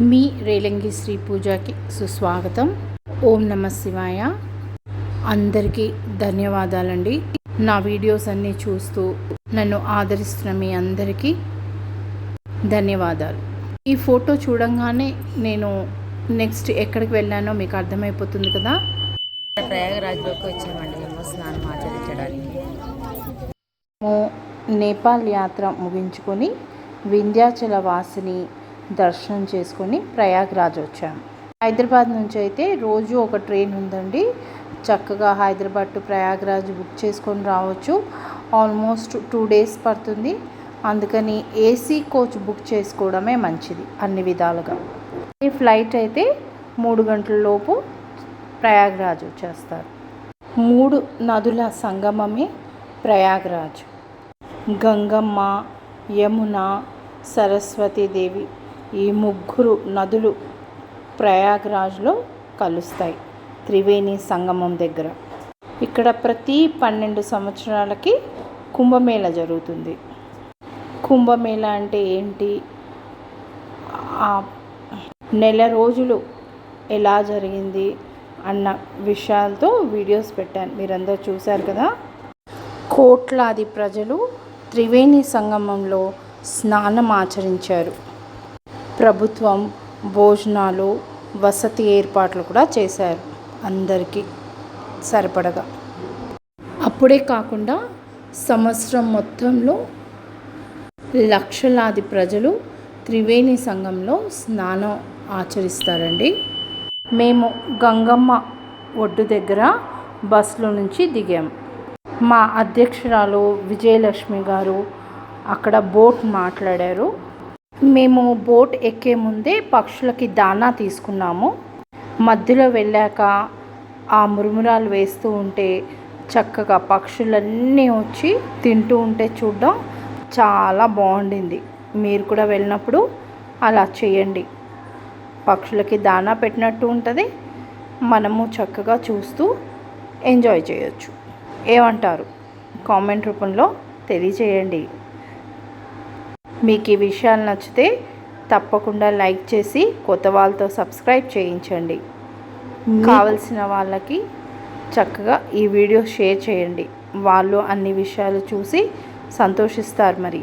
మీ రేలంగి శ్రీ పూజకి సుస్వాగతం. ఓం నమ శివాయ. అందరికీ ధన్యవాదాలండి. నా వీడియోస్ అన్నీ చూస్తూ నన్ను ఆదరిస్తున్న మీ అందరికీ ధన్యవాదాలు. ఈ ఫోటో చూడంగానే నేను నెక్స్ట్ ఎక్కడికి వెళ్ళానో మీకు అర్థమైపోతుంది కదా. ప్రయాగరాజ్లోకి వచ్చామండి మేము స్నానం ఆచరించడానికి. నేపాల్ యాత్ర ముగించుకొని వింధ్యాచల వాసిని దర్శనం చేసుకొని ప్రయాగ్రాజ్ వచ్చాము హైదరాబాద్ నుంచి అయితే రోజు ఒక ట్రైన్ ఉందండి. చక్కగా హైదరాబాద్ టు ప్రయాగ్రాజ్ బుక్ చేసుకొని రావచ్చు. ఆల్మోస్ట్ టూ డేస్ పడుతుంది. అందుకని ఏసీ కోచ్ బుక్ చేసుకోవడమే మంచిది అన్ని విధాలుగా. ఈ ఫ్లైట్ అయితే మూడు గంటల లోపు ప్రయాగ్రాజ్ వచ్చేస్తారు. మూడు నదుల సంగమమే ప్రయాగ్రాజ్. గంగమ్మ యమున సరస్వతీదేవి ఈ ముగ్గురు నదులు ప్రయాగ్రాజ్లో కలుస్తాయి త్రివేణి సంగమం దగ్గర. ఇక్కడ ప్రతి పన్నెండు సంవత్సరాలకి కుంభమేళ జరుగుతుంది. కుంభమేళ అంటే ఏంటి? ఆ నెల రోజులు ఎలా జరిగింది అన్న విషయాలతో వీడియోస్ పెట్టాను. మీరందరూ చూశారు కదా? కోట్లాది ప్రజలు త్రివేణి సంగమంలో స్నానం ఆచరించారు. ప్రభుత్వం భోజనాలు వసతి ఏర్పాట్లు కూడా చేశారు. అందరికీ సరిపడగా. అప్పుడే కాకుండా సంవత్సరం మొత్తంలో లక్షలాది ప్రజలు త్రివేణి సంఘంలో స్నానం ఆచరిస్తారండి. మేము గంగమ్మ ఒడ్డు దగ్గర బస్సులో నుంచి దిగాం. మా అధ్యక్షురాలు విజయలక్ష్మి గారు అక్కడ బోట్ మాట్లాడారు. మేము బోట్ ఎక్కే ముందే పక్షులకి దానా తీసుకున్నాము. మధ్యలో వెళ్ళాక ఆ మురుమురాలు వేస్తూ ఉంటే చక్కగా పక్షులన్నీ వచ్చి తింటూ ఉంటే చూడడం చాలా బాగుండింది. మీరు కూడా వెళ్ళినప్పుడు అలా చేయండి. పక్షులకి దానా పెట్టినట్టు ఉంటుంది. మనము చక్కగా చూస్తూ ఎంజాయ్ చేయొచ్చు. ఏమంటారు? కామెంట్ రూపంలో తెలియజేయండి. మీకు ఈ విషయాలు నచ్చితే తప్పకుండా లైక్ చేసి కొత్త వాళ్ళతో సబ్స్క్రైబ్ చేయించండి. కావలసిన వాళ్ళకి చక్కగా ఈ వీడియో షేర్ చేయండి. వాళ్ళు అన్ని విషయాలు చూసి సంతోషిస్తారు మరి.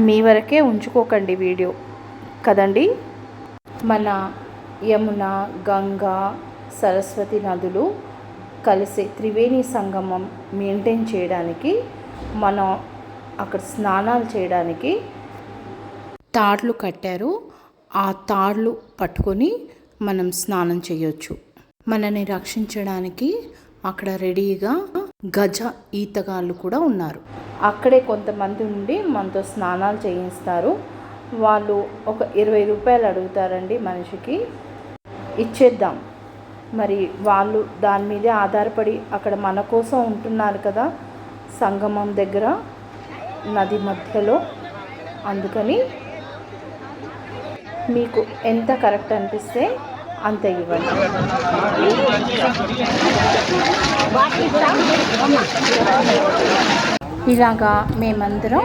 మీ వరకే ఉంచుకోకండి వీడియో. కదండి? మన యమున గంగా సరస్వతి నదులు కలిసే త్రివేణి సంగమం మెయింటైన్ చేయడానికి మనం అక్కడ స్నానాలు చేయడానికి తాడ్లు కట్టారు. ఆ తాడ్లు పట్టుకొని మనం స్నానం చేయొచ్చు. మనని రక్షించడానికి అక్కడ రెడీగా గజ ఈతగాళ్ళు కూడా ఉన్నారు. అక్కడే కొంతమంది ఉండి మనతో స్నానాలు చేయిస్తారు. వాళ్ళు ఒక ఇరవై రూపాయలు అడుగుతారండి మనిషికి. ఇచ్చేద్దాం. మరి వాళ్ళు దాని మీదే ఆధారపడి అక్కడ మన కోసం ఉంటున్నారు కదా సంగమం దగ్గర నది మధ్యలో. అందుకని మీకు ఎంత కరెక్ట్ అనిపిస్తే అంత ఇవ్వండి. ఇలాగా మేమందరం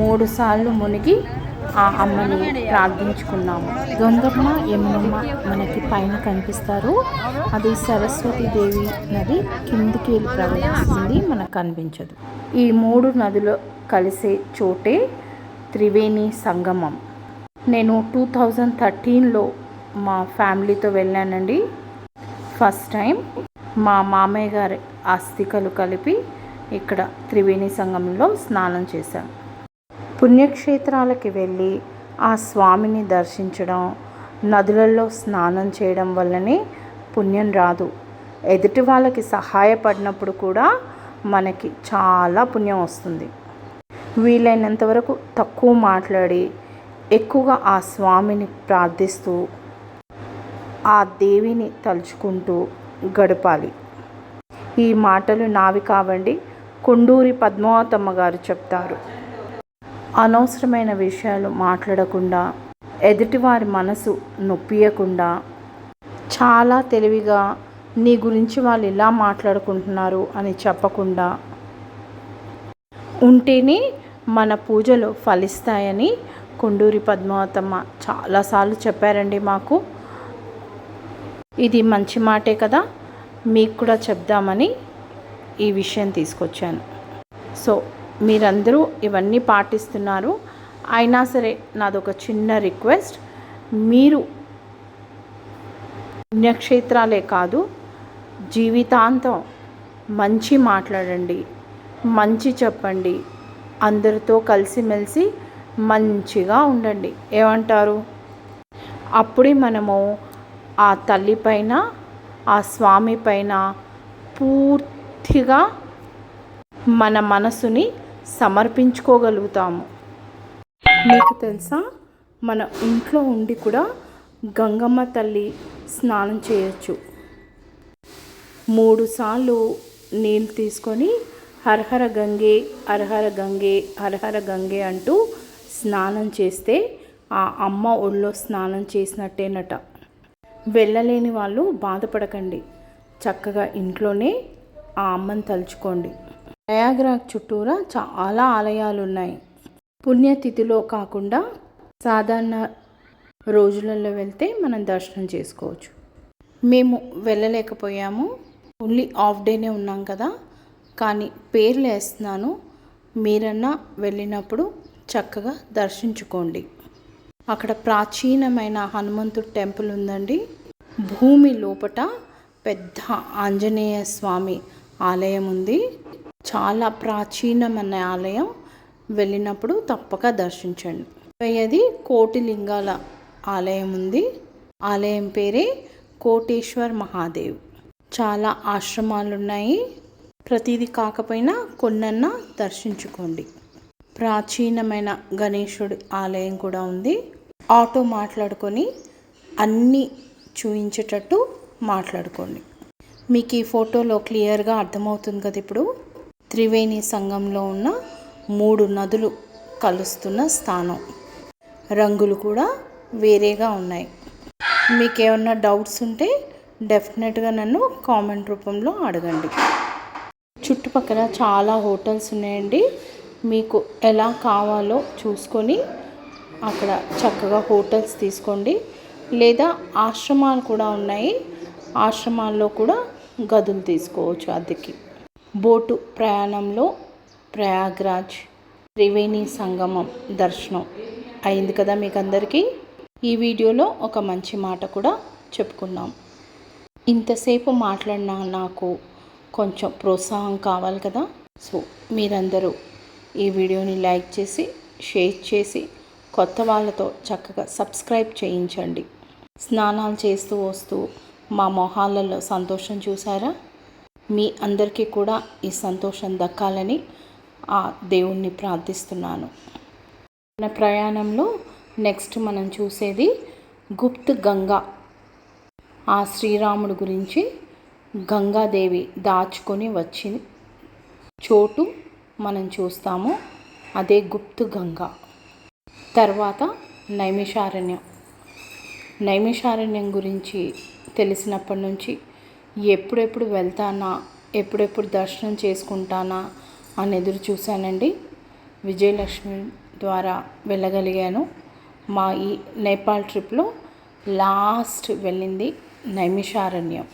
మూడు సార్లు మునిగి ఆ అమ్మని ప్రార్థించుకున్నాము. గంగమ్మ యమునమ్మ మనకి పైన కనిపిస్తారు. అది సరస్వతి దేవి నది కిందికి వెళ్ళి ప్రవహిస్తుంది మనకు కనిపించదు. ఈ మూడు నదులు కలిసే చోటే త్రివేణి సంగమం. నేను టూ థౌజండ్ థర్టీన్లో మా ఫ్యామిలీతో వెళ్ళానండి. ఫస్ట్ టైం మా మామయ్య గారి ఆస్తికలు కలిపి ఇక్కడ త్రివేణి సంఘంలో స్నానం చేశాం. పుణ్యక్షేత్రాలకి వెళ్ళి ఆ స్వామిని దర్శించడం నదులలో స్నానం చేయడం వల్లనే పుణ్యం రాదు. ఎదుటి వాళ్ళకి సహాయపడినప్పుడు కూడా మనకి చాలా పుణ్యం వస్తుంది. వీలైనంత వరకు తక్కువ మాట్లాడి ఎక్కువగా ఆ స్వామిని ప్రార్థిస్తూ ఆ దేవిని తలుచుకుంటూ గడపాలి. ఈ మాటలు నావి కావండి. కొండూరి పద్మావతమ్మ గారు చెప్తారు. అనవసరమైన విషయాలు మాట్లాడకుండా ఎదుటివారి మనసు నొప్పియకుండా చాలా తెలివిగా నీ గురించి వాళ్ళు ఇలా మాట్లాడుకుంటున్నారు అని చెప్పకుండా ఉంటేనే మన పూజలు ఫలిస్తాయని కొండూరి పద్మావతమ్మ చాలాసార్లు చెప్పారండి మాకు. ఇది మంచి మాటే కదా మీకు కూడా చెప్దామని ఈ విషయం తీసుకొచ్చాను. సో మీరందరూ ఇవన్నీ పాటిస్తున్నారు. అయినా సరే నాదొక చిన్న రిక్వెస్ట్. మీరు పుణ్యక్షేత్రాలే కాదు జీవితాంతం మంచి మాట్లాడండి మంచి చెప్పండి అందరితో కలిసిమెలిసి మంచిగా ఉండండి. ఏమంటారు? అప్పుడే మనము ఆ తల్లి పైన ఆ స్వామి పైన పూర్తిగా మన మనసుని సమర్పించుకోగలుగుతాము. మీకు తెలుసా? మన ఇంట్లో ఉండి కూడా గంగమ్మ తల్లి స్నానం చేయొచ్చు. మూడుసార్లు నీళ్ళు తీసుకొని హరహర గంగే హరహర గంగే హరహర గంగే అంటూ స్నానం చేస్తే ఆ అమ్మ ఒళ్ళో స్నానం చేసినట్టేనట. వెళ్ళలేని వాళ్ళు బాధపడకండి. చక్కగా ఇంట్లోనే ఆ అమ్మని తలుచుకోండి. ప్రయాగ్రాజ్ చుట్టూరా చాలా ఆలయాలు ఉన్నాయి పుణ్యతిథిలో కాకుండా సాధారణ రోజులలో వెళ్తే మనం దర్శనం చేసుకోవచ్చు. మేము వెళ్ళలేకపోయాము. ఓన్లీ ఆఫ్ డేనే ఉన్నాం కదా. కానీ పేర్లు వేస్తున్నాను. మీరన్నా వెళ్ళినప్పుడు చక్కగా దర్శించుకోండి. అక్కడ ప్రాచీనమైన హనుమంతుడు టెంపుల్ ఉందండి. భూమి లోపట పెద్ద ఆంజనేయ స్వామి ఆలయం ఉంది. చాలా ప్రాచీనమైన ఆలయం. వెళ్ళినప్పుడు తప్పక దర్శించండి. అది కోటి లింగాల ఆలయం ఉంది. ఆలయం పేరే కోటేశ్వర్ మహాదేవ్. చాలా ఆశ్రమాలు ఉన్నాయి ప్రతిదీ కాకపోయినా కొన్నన్నా దర్శించుకోండి. ప్రాచీనమైన గణేశుడి ఆలయం కూడా ఉంది. ఆటో మాట్లాడుకొని అన్నీ చూపించేటట్టు మాట్లాడుకోండి. మీకు ఈ ఫోటోలో క్లియర్గా అర్థమవుతుంది కదా ఇప్పుడు? త్రివేణి సంఘంలో ఉన్న మూడు నదులు కలుస్తున్న స్థానం. రంగులు కూడా వేరేగా ఉన్నాయి. మీకు ఏమన్నా డౌట్స్ ఉంటే డెఫినెట్గా నన్ను కామెంట్ రూపంలో అడగండి. చుట్టుపక్కల చాలా హోటల్స్ ఉన్నాయండి. మీకు ఎలా కావాలో చూసుకొని అక్కడ చక్కగా హోటల్స్ తీసుకోండి. లేదా ఆశ్రమాలు కూడా ఉన్నాయి. ఆశ్రమాల్లో కూడా గదులు తీసుకోవచ్చు అద్దెకి. బోటు ప్రయాణంలో ప్రయాగ్రాజ్ త్రివేణి సంగమం దర్శనం అయింది కదా మీకు అందరికీ. ఈ వీడియోలో ఒక మంచి మాట కూడా చెప్పుకున్నాం ఇంతసేపు మాట్లాడిన నాకు కొంచెం ప్రోత్సాహం కావాలి కదా. సో మీరందరూ ఈ వీడియోని లైక్ చేసి షేర్ చేసి కొత్త వాళ్ళతో చక్కగా సబ్స్క్రైబ్ చేయించండి. స్నానాలు చేస్తూ వస్తూ మా మొహాలలో సంతోషం చూసారా మీ అందరికీ కూడా ఈ సంతోషం దక్కాలని ఆ దేవుణ్ణి ప్రార్థిస్తున్నాను. మన ప్రయాణంలో నెక్స్ట్ మనం చూసేది గుప్త్ గంగా. ఆ శ్రీరాముడు గురించి గంగాదేవి దాచుకొని వచ్చింది. చోటు మనం చూస్తాము. అదే గుప్తు గంగా. తర్వాత నైమిషారణ్యం. నైమిషారణ్యం గురించి తెలిసినప్పటి నుంచి ఎప్పుడెప్పుడు వెళ్తానా ఎప్పుడెప్పుడు దర్శనం చేసుకుంటానా అని ఎదురు చూశానండి. విజయలక్ష్మి ద్వారా వెళ్ళగలిగాను. మా ఈ నేపాల్ ట్రిప్లో లాస్ట్ వెళ్ళింది నైమిషారణ్యం.